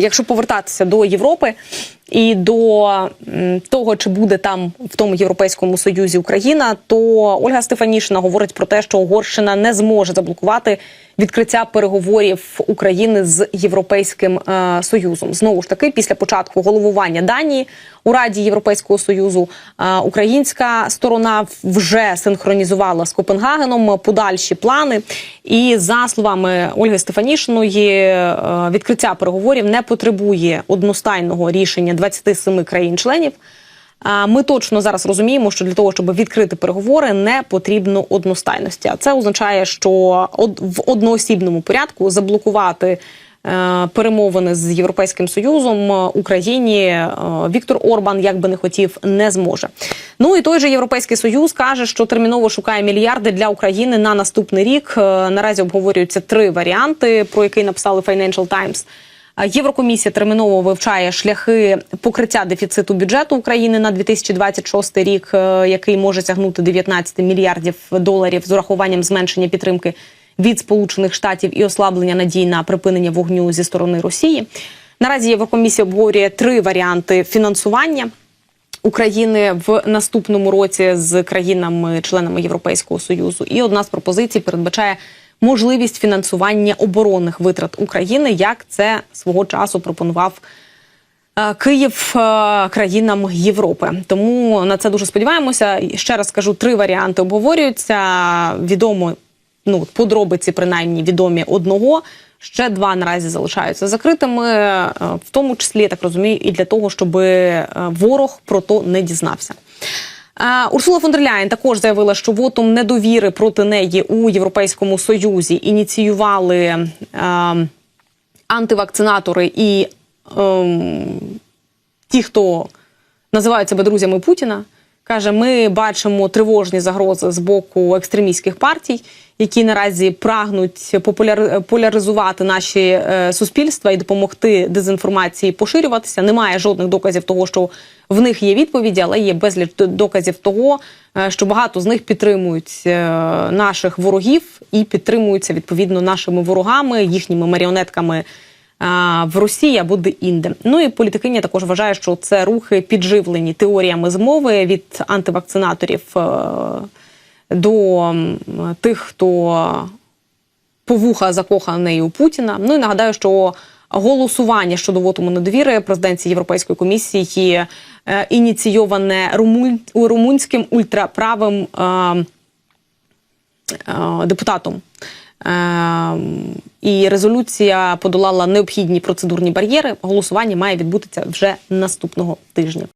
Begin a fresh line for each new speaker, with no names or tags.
Якщо повертатися до Європи і до того, чи буде там в тому європейському союзі Україна, то Ольга Стефанішина говорить про те, що Угорщина не зможе заблокувати відкриття переговорів України з Європейським е, Союзом. Знову ж таки, після початку головування Данії у Раді Європейського Союзу е, українська сторона вже синхронізувала з Копенгагеном подальші плани. І за словами Ольги Стефанішиної, е, відкриття переговорів не потребує одностайного рішення 27 країн-членів. Ми точно зараз розуміємо, що для того, щоб відкрити переговори, не потрібно одностайності. А це означає, що в одноосібному порядку заблокувати е, перемовини з Європейським Союзом е, Україні е, Віктор Орбан, як би не хотів, не зможе. Ну і той же Європейський Союз каже, що терміново шукає мільярди для України на наступний рік. Наразі обговорюються три варіанти, про які написали Financial Times. Єврокомісія терміново вивчає шляхи покриття дефіциту бюджету України на 2026 рік, е, який може сягнути 19 мільярдів доларів з урахуванням зменшення підтримки від Сполучених Штатів і ослаблення надій на припинення вогню зі сторони Росії. Наразі Єврокомісія обговорює три варіанти фінансування. України в наступному році з країнами-членами Європейського союзу. І одна з пропозицій передбачає можливість фінансування оборонних витрат України, як це свого часу пропонував. е, Київ е, країнам Європи, тому на це дуже сподіваємося. Ще раз скажу, три варіанти обговорюються. Відомо ну подробиці, принаймні відомі одного. Ще два наразі залишаються закритими, е, в тому числі я так розумію, і для того, щоб ворог про то не дізнався. Урсула фон дер Ляєн також заявила, що вотум недовіри проти неї у Європейському Союзі ініціювали антивакцинатори і ем, ті, хто називають себе друзями Путіна, каже: ми бачимо тривожні загрози з боку екстремістських партій, які наразі прагнуть популяр... поляризувати наші е, суспільства і допомогти дезінформації поширюватися. Немає жодних доказів того, що в них є відповіді, але є безліч доказів того, е, що багато з них підтримують е, наших ворогів і підтримуються відповідно нашими ворогами, їхніми маріонетками в Росії або де-інде. Ну і політикиня також вважає, що це рухи підживлені теоріями змови від антивакцинаторів е, до тих, хто по вуха закоханий у Путіна. Ну і нагадаю, що голосування щодо вотуму недовіри президенції Європейської комісії е, ініційоване румун... румунським ультраправим. Е, депутатом. Е, І резолюція подолала необхідні процедурні бар'єри. Голосування має відбутися вже наступного тижня.